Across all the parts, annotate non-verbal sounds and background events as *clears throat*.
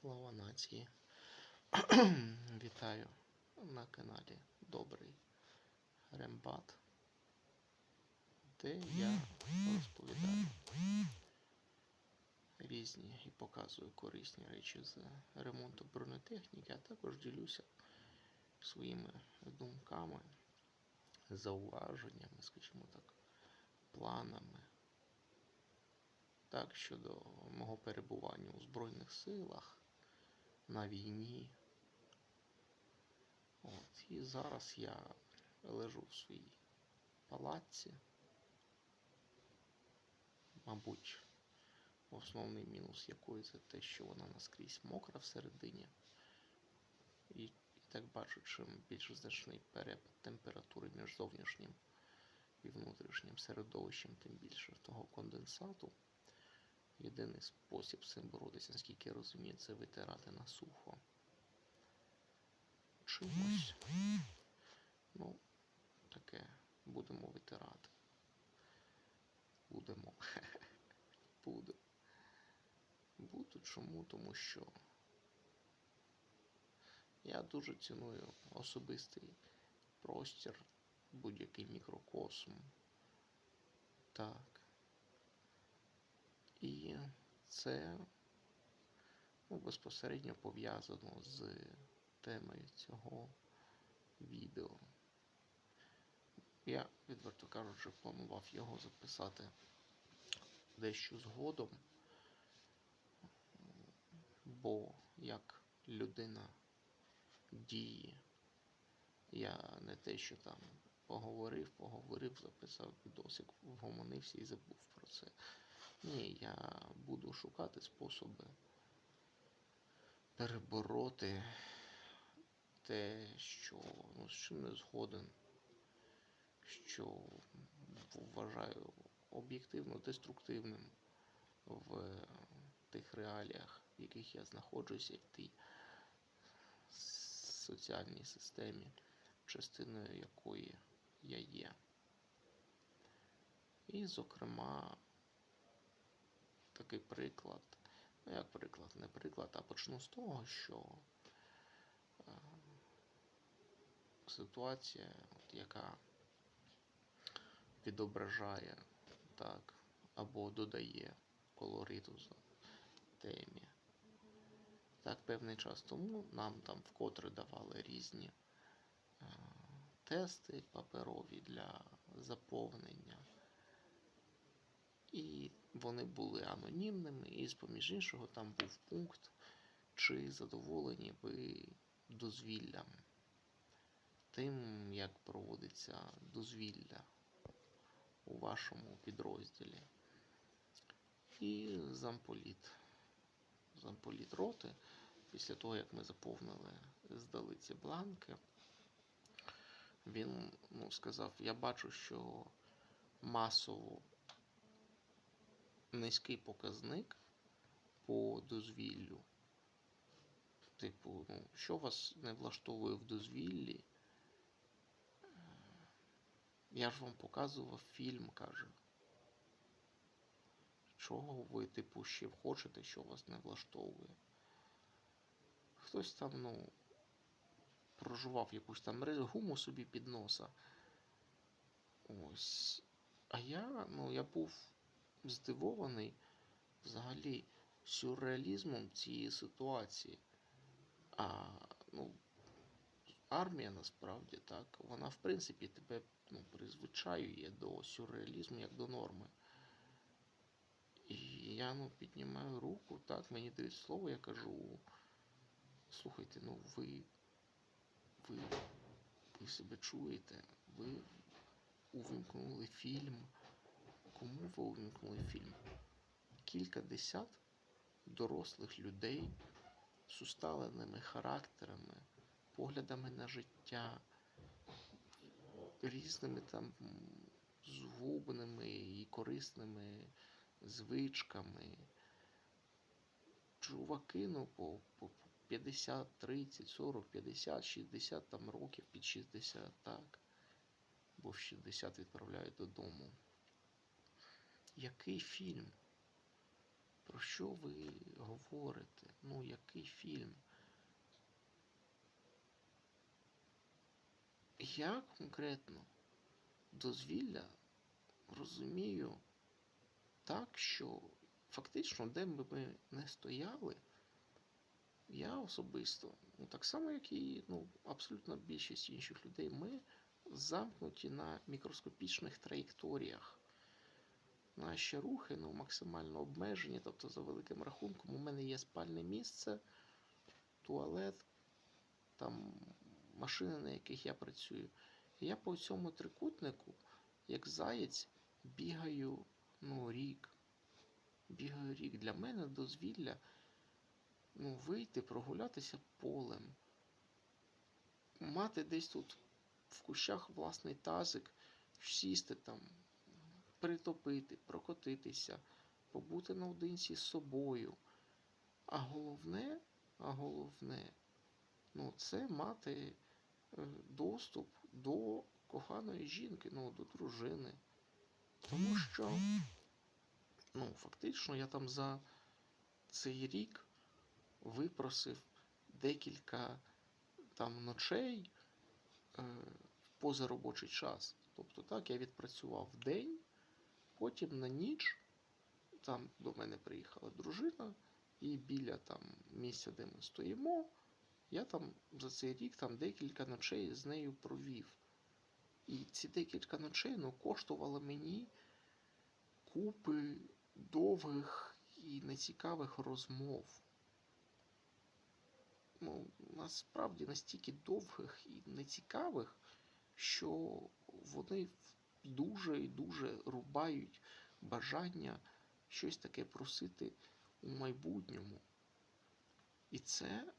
Слава нації. *clears throat* Вітаю на каналі Добрий Рембат, де я розповідаю різні і показую корисні речі з ремонту бронетехніки, а також ділюся своїми думками, зауваженнями, скажімо так, планами. Так, щодо мого перебування у Збройних силах на війні. От, і зараз я лежу в своїй палаці. Мабуть, основний мінус якої це те, що вона наскрізь мокра всередині. І, і так бачу, чим більш значний перепад температури між зовнішнім і внутрішнім середовищем, тим більше того конденсату. Єдиний спосіб з цим боротися, наскільки я розумію, це витирати на сухо. Чимось. Ну, таке будемо витирати. Будемо. *laughs* Буду. Буду чому? Тому що я дуже ціную особистий простір, будь-який мікрокосм. Так. І це ну, безпосередньо пов'язано з темою цього відео. Я, відверто кажучи, планував його записати дещо згодом, бо як людина діє, я не те, що там поговорив, поговорив, записав відосик, вгомонився і забув про це. Ні, я буду шукати способи перебороти те, що ну, з чим не згоден, що вважаю об'єктивно деструктивним в тих реаліях, в яких я знаходжуся, в тій соціальній системі, частиною якої я є. І, зокрема, такий приклад. Ну, як приклад, не приклад, а почну з того, що е, ситуація, от, яка відображає так, або додає колориту темі. Так, певний час тому нам там вкотре давали різні е, тести паперові для заповнення. І вони були анонімними, і з-поміж іншого там був пункт, чи задоволені ви дозвіллям, тим, як проводиться дозвілля у вашому підрозділі. І замполіт. Замполіт роти, після того, як ми заповнили, здали ці бланки, він ну, сказав: я бачу, що масово низький показник по дозвіллю. Типу, ну, що вас не влаштовує в дозвіллі? Я ж вам показував фільм, каже. Чого ви, типу, ще хочете, що вас не влаштовує? Хтось там, ну, проживав якусь там гуму собі під носа. Ось. А я, ну, я був здивований взагалі сюрреалізмом цієї ситуації. А ну, армія насправді так, вона в принципі тебе ну, призвичаює до сюрреалізму як до норми. І я ну, піднімаю руку, так, мені дають слово, я кажу, слухайте, ну ви, ви, ви себе чуєте, ви увімкнули фільм. Кому ви увімкнули фільм? Кілька десят дорослих людей з усталеними характерами, поглядами на життя, різними там згубними і корисними звичками. Чуваки, ну, по, по 50, 30, 40, 50, 60 там років під 60, так. Бо в 60 відправляють додому. Який фільм? Про що ви говорите? Ну, який фільм? Я конкретно дозвілля розумію так, що фактично, де б ми не стояли, я особисто, ну так само, як і ну, абсолютно більшість інших людей, ми замкнуті на мікроскопічних траєкторіях. Наші рухи ну, максимально обмежені, тобто, за великим рахунком, у мене є спальне місце, туалет, там машини, на яких я працюю. І я по цьому трикутнику, як заєць, бігаю ну, рік. Бігаю рік. Для мене дозвілля ну, вийти, прогулятися полем, мати десь тут в кущах власний тазик, сісти там, притопити, прокотитися, побути наодинці з собою. А головне, а головне, ну, це мати е, доступ до коханої жінки, ну, до дружини. Тому що, ну, фактично, я там за цей рік випросив декілька там ночей е, в позаробочий час. Тобто так, я відпрацював день, потім на ніч там до мене приїхала дружина, і біля там місця, де ми стоїмо, я там за цей рік там декілька ночей з нею провів. І ці декілька ночей ну, коштували мені купи довгих і нецікавих розмов. Ну, насправді настільки довгих і нецікавих, що вони дуже і дуже рубають бажання щось таке просити у майбутньому. І це,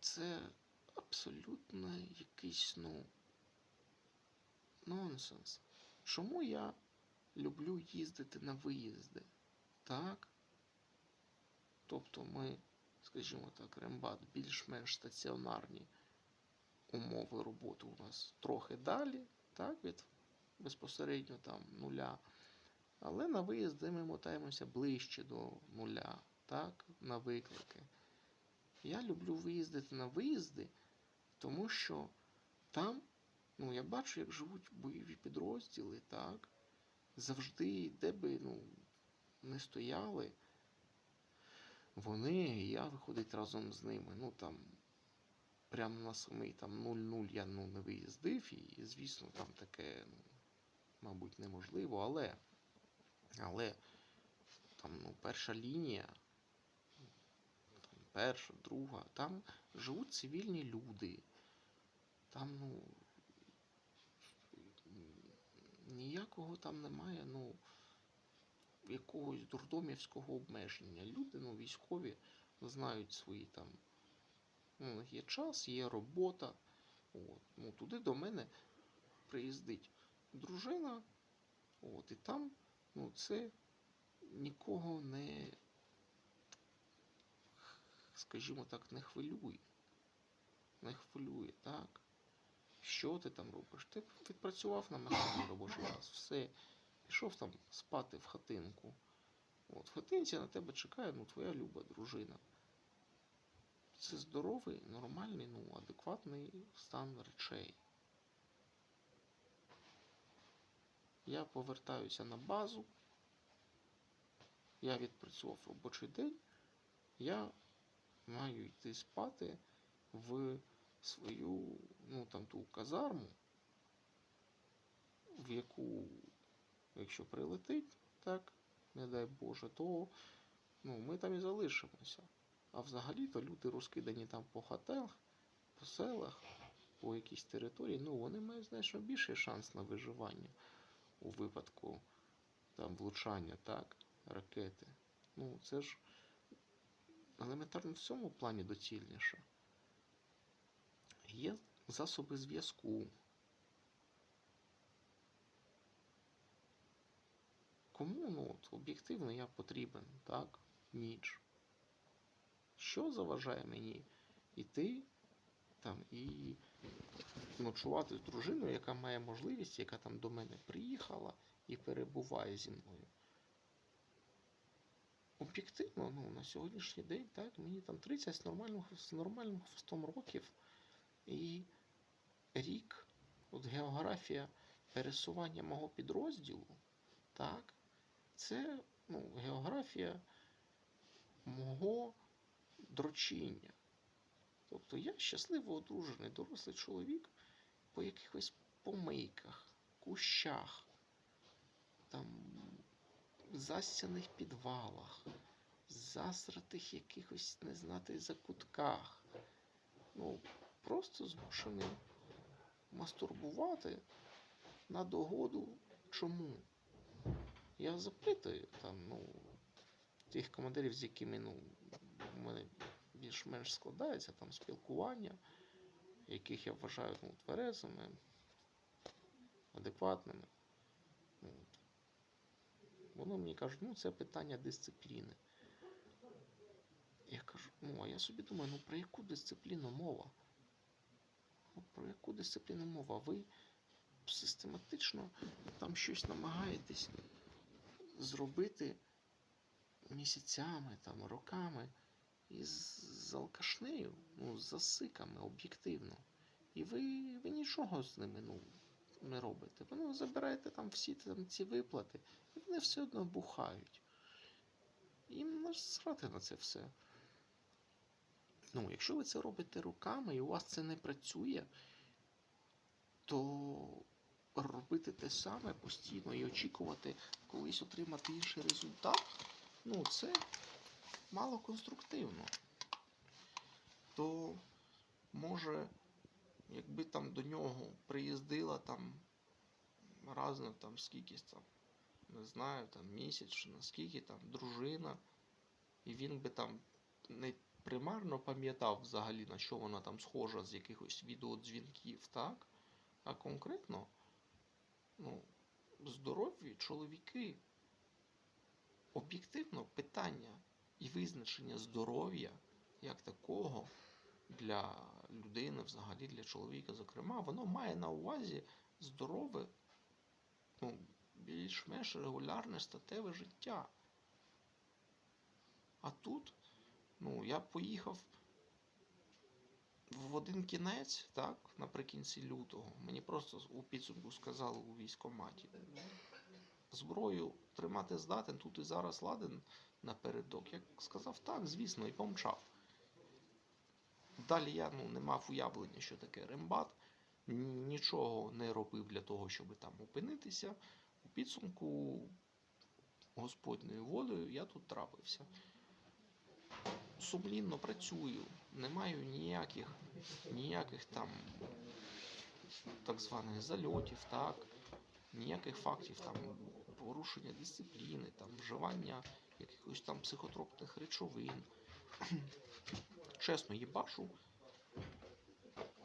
це абсолютно якийсь, ну, нонсенс. Чому я люблю їздити на виїзди? Так? Тобто ми, скажімо так, рембат, більш-менш стаціонарні умови роботи у нас трохи далі, так, від безпосередньо там нуля. Але на виїзди ми мотаємося ближче до нуля, так, на виклики. Я люблю виїздити на виїзди, тому що там, ну, я бачу, як живуть бойові підрозділи, так, завжди, де би ну, не стояли, вони, і я виходить разом з ними. Ну там прямо на самий там 0-0 я ну, не виїздив, і, звісно, там таке, ну, мабуть, неможливо, але, але там, ну, перша лінія, там, перша, друга, там живуть цивільні люди. Там, ну, ніякого там немає, ну, якогось дурдомівського обмеження. Люди, ну, військові, знають свої там. Ну, є час, є робота. От. Ну, туди до мене приїздить дружина, от, і там ну, це нікого не, скажімо так, не хвилює. Не хвилює, так? Що ти там робиш? Ти відпрацював на максимум робочий час, все. Пішов там спати в хатинку. От, в хатинці на тебе чекає ну, твоя люба дружина. Це здоровий, нормальний, ну, адекватний стан речей. Я повертаюся на базу. Я відпрацював робочий день. Я маю йти спати в свою, ну там ту казарму, в яку, якщо прилетить, так, не дай Боже, то ну, ми там і залишимося. А взагалі-то люди розкидані там по хатах, по селах, по якійсь території, ну вони мають значно більший шанс на виживання у випадку там влучання, так, ракети. Ну, це ж елементарно в цьому плані доцільніше. Є засоби зв'язку. Кому ну, от, об'єктивно я потрібен, так, ніч. Що заважає мені йти там і ночувати з дружиною, яка має можливість, яка там до мене приїхала і перебуває зі мною. об'єктивно, ну, на сьогоднішній день, так, мені там 30 з нормальним, з нормальним хвостом років. І рік, от географія пересування мого підрозділу, так, це ну, географія мого дрочіння. Тобто я щасливо одружений дорослий чоловік по якихось помийках, кущах, там засяних підвалах, засратих якихось не знати закутках. Ну, просто змушений мастурбувати на догоду чому. Я запитую там, ну, тих командирів, з якими ну, у мене більш-менш складається там спілкування, яких я вважаю ну, тверезими, адекватними. Ну, от. Вони мені кажуть, ну це питання дисципліни. Я кажу, ну а я собі думаю, ну про яку дисципліну мова? Ну, про яку дисципліну мова? Ви систематично там щось намагаєтесь зробити місяцями, там, роками із з алкашнею, ну, з засиками об'єктивно. І ви, ви нічого з ними ну, не робите. Ви ну, забираєте там всі там, ці виплати, і вони все одно бухають. Їм насрати на це все. Ну, якщо ви це робите руками і у вас це не працює, то робити те саме постійно і очікувати колись отримати інший результат, ну це мало конструктивно. То може, якби там до нього приїздила там раз на там скількись там, не знаю, там місяць чи наскільки там дружина, і він би там не примарно пам'ятав взагалі, на що вона там схожа з якихось відеодзвінків, так? А конкретно, ну, здорові чоловіки. Об'єктивно питання і визначення здоров'я як такого для людини, взагалі для чоловіка, зокрема, воно має на увазі здорове, ну, більш-менш регулярне статеве життя. А тут, ну, я поїхав в один кінець, так, наприкінці лютого, мені просто у підсумку сказали у військкоматі. Зброю тримати здатен, тут і зараз ладен напередок. Я сказав так, звісно, і помчав. Далі я ну, не мав уявлення, що таке рембат, нічого не робив для того, щоб там опинитися. У підсумку Господньою волею я тут трапився. Сумлінно працюю, не маю ніяких, ніяких там так званих зальотів, так, ніяких фактів там порушення дисципліни, там, вживання якихось там психотропних речовин. *clears throat* Чесно, їбашу.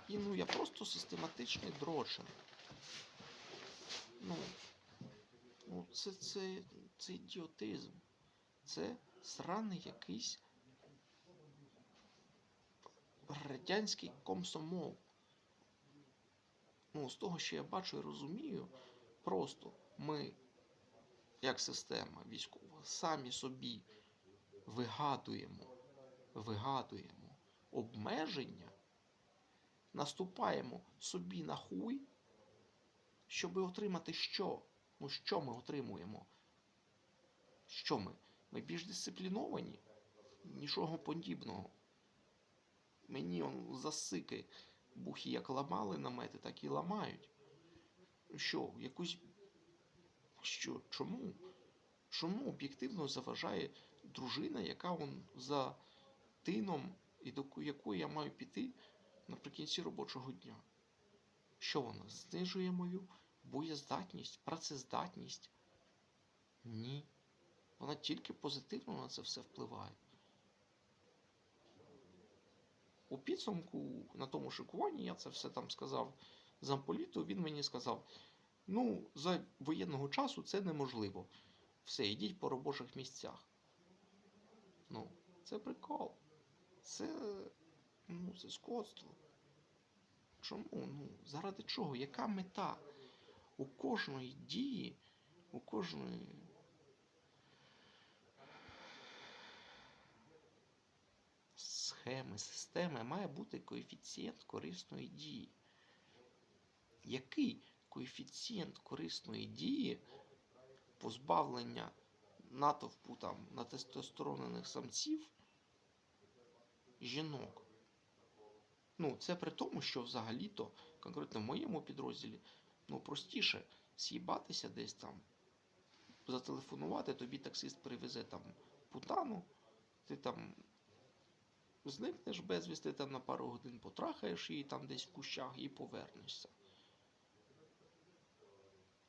І ну я просто систематичний дрочер. Ну, ну це, це, це ідіотизм. Це сраний якийсь радянський комсомол. Ну, з того, що я бачу і розумію, просто ми, як система військова, самі собі вигадуємо, вигадуємо обмеження, наступаємо собі на хуй, щоб отримати що? Ну, що ми отримуємо? Що ми? Ми більш дисципліновані? Нічого подібного. Мені он засики бухі як ламали намети, так і ламають. Що, якусь. Що? Чому? Чому об'єктивно заважає дружина, яка он за тином і до якої я маю піти наприкінці робочого дня? Що вона? Знижує мою боєздатність, працездатність? Ні. Вона тільки позитивно на це все впливає. У підсумку на тому шикуванні я це все там сказав замполіту, він мені сказав: ну, за воєнного часу це неможливо. Все, йдіть по робочих місцях. Ну, це прикол. Це, ну, це скотство. Чому? Ну, заради чого? Яка мета? У кожної дії, у кожної схеми, системи має бути коефіцієнт корисної дії. Який коефіцієнт корисної дії позбавлення натовпу там на тестостеронених самців жінок? Ну, це при тому, що взагалі-то, конкретно в моєму підрозділі, ну простіше з'їбатися десь там, зателефонувати, тобі таксист привезе там путану, ти там зникнеш безвісти там на пару годин, потрахаєш її там десь в кущах і повернешся.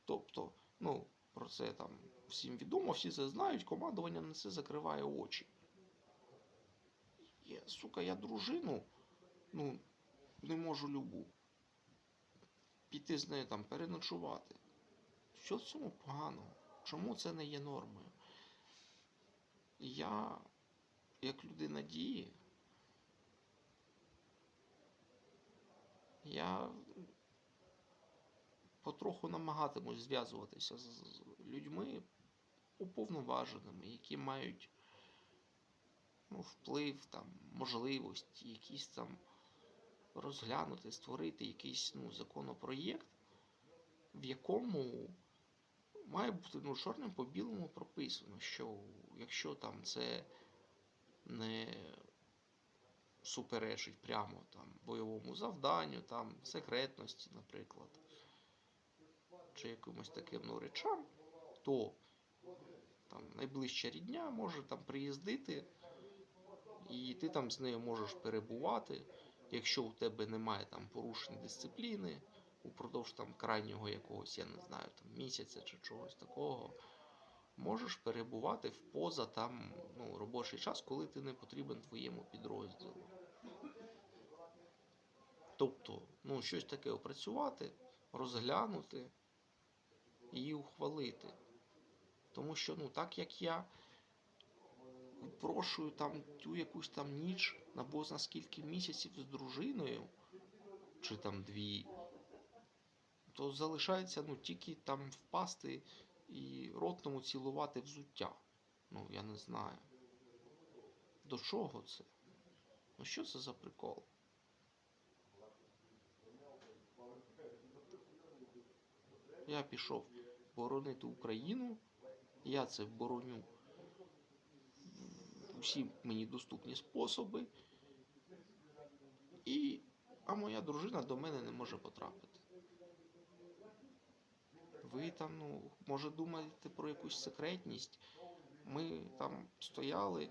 Тобто, ну, про це там всім відомо, всі це знають, командування на це закриває очі. Я, сука, я дружину, ну, не можу любу. Піти з нею там переночувати. Що в цьому поганого? Чому це не є нормою? Я, як людина дії, я потроху намагатимусь зв'язуватися з, людьми уповноваженими, які мають ну, вплив, там, можливості, якісь там розглянути, створити якийсь ну, законопроєкт, в якому має бути ну, чорним по білому прописано, що якщо там це не суперечить прямо там бойовому завданню, там секретності, наприклад, чи якимось таким ну, речам, то там найближча рідня може там приїздити, і ти там з нею можеш перебувати, якщо у тебе немає там порушень дисципліни упродовж там крайнього якогось, я не знаю, там місяця чи чогось такого, можеш перебувати в поза там ну, робочий час, коли ти не потрібен твоєму підрозділу. Тобто, ну, щось таке опрацювати, розглянути і ухвалити. Тому що, ну, так як я випрошую там ту якусь там ніч на бозна скільки місяців з дружиною, чи там дві, то залишається ну, тільки там впасти і ротному цілувати взуття. Ну, я не знаю. До чого це? Ну що це за прикол? Я пішов боронити Україну, я це бороню усі мені доступні способи. І, а моя дружина до мене не може потрапити. Ви там, ну, може, думаєте про якусь секретність. Ми там стояли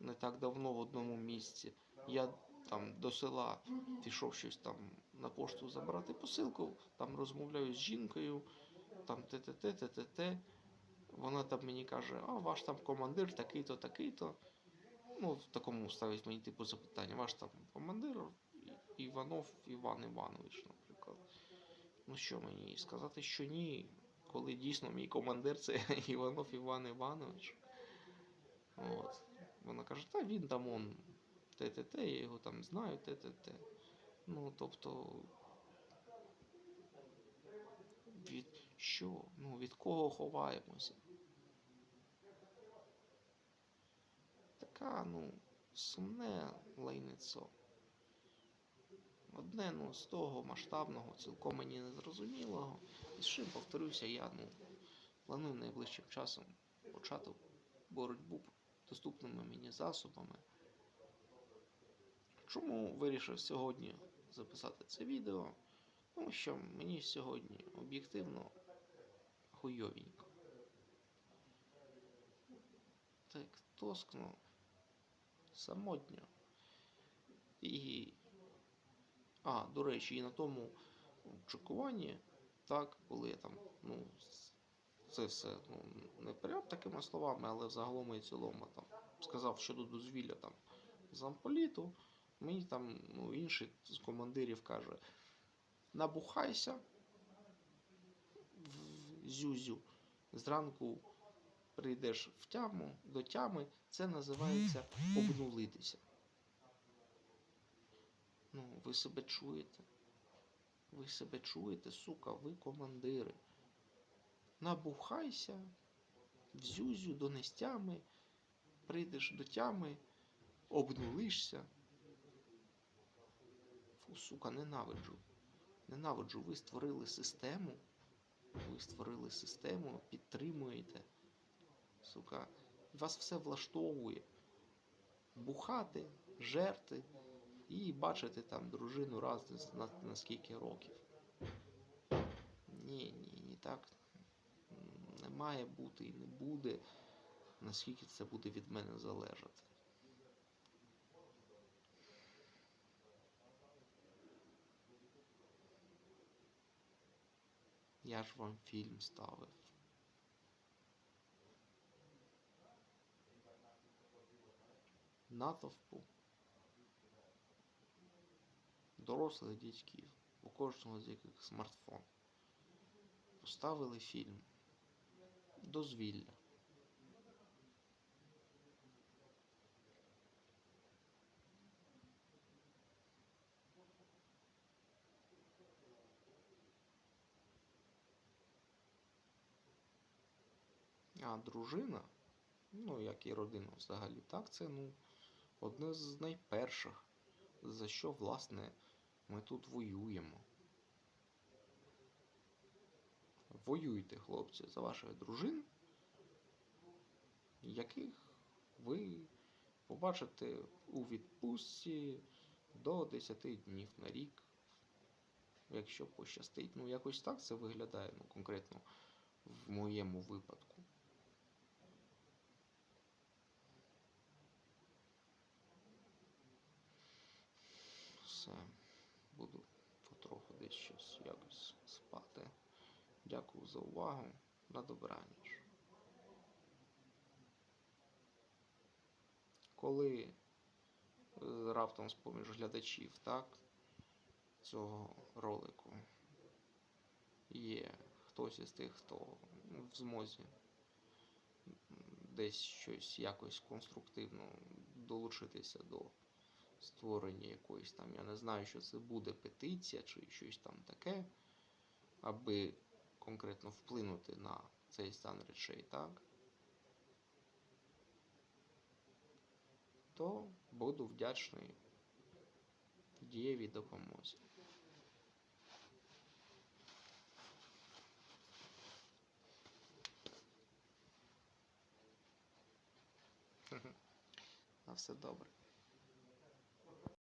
не так давно в одному місці. Я там до села пішов щось там на пошту забрати посилку, там розмовляю з жінкою, там те-те-те, те-те-те. Вона там мені каже, а ваш там командир такий-то, такий-то. Ну, в такому ставить мені типу запитання. Ваш там командир Іванов Іван Іванович, наприклад. Ну що мені сказати, що ні, коли дійсно мій командир це *laughs* Іванов Іван Іванович. От. Вона каже, та він там он ТТТ, я його там знаю, ТТТ. Ну, тобто. Від що? Ну, від кого ховаємося? Така, ну, сумне лайницо. Одне, ну, з того масштабного, цілком мені незрозумілого. І з чим, повторюся, я ну, планую найближчим часом почати боротьбу доступними мені засобами. Чому вирішив сьогодні записати це відео? Тому що мені сьогодні об'єктивно хуйовенько. Так тоскно, самотньо. І. А, до речі, і на тому чекуванні, так, коли я там, ну, це все ну, не прям такими словами, але загалом і цілому там сказав щодо дозвілля там замполіту, мені там ну, інший з командирів каже: набухайся зюзю, зранку прийдеш в тяму, до тями, це називається обнулитися. Ну, ви себе чуєте? Ви себе чуєте, сука, ви командири. Набухайся, в зюзю до нестями, прийдеш до тями, обнулишся сука, ненавиджу. Ненавиджу, ви створили систему. Ви створили систему, підтримуєте. Сука, вас все влаштовує. Бухати, жерти і бачити там дружину раз на, на скільки років. Ні, ні, ні так не має бути і не буде, наскільки це буде від мене залежати. Я ж вам фільм ставив. Натовпу. Дорослих дядьків, у кожного з яких смартфон. Поставили фільм. Дозвілля. А дружина, ну як і родина взагалі, так, це ну, одне з найперших, за що, власне, ми тут воюємо. Воюйте, хлопці, за ваших дружин, яких ви побачите у відпустці до 10 днів на рік, якщо пощастить. Ну, якось так це виглядає, ну, конкретно в моєму випадку. Все, буду потроху десь щось якось спати. Дякую за увагу. На добраніч. Коли е, раптом з поміж глядачів, так, цього ролику є хтось із тих, хто в змозі десь щось якось конструктивно долучитися до створення якоїсь там, я не знаю, що це буде петиція чи щось там таке, аби конкретно вплинути на цей стан речей, так? То буду вдячний дієвій допомозі. На все добре.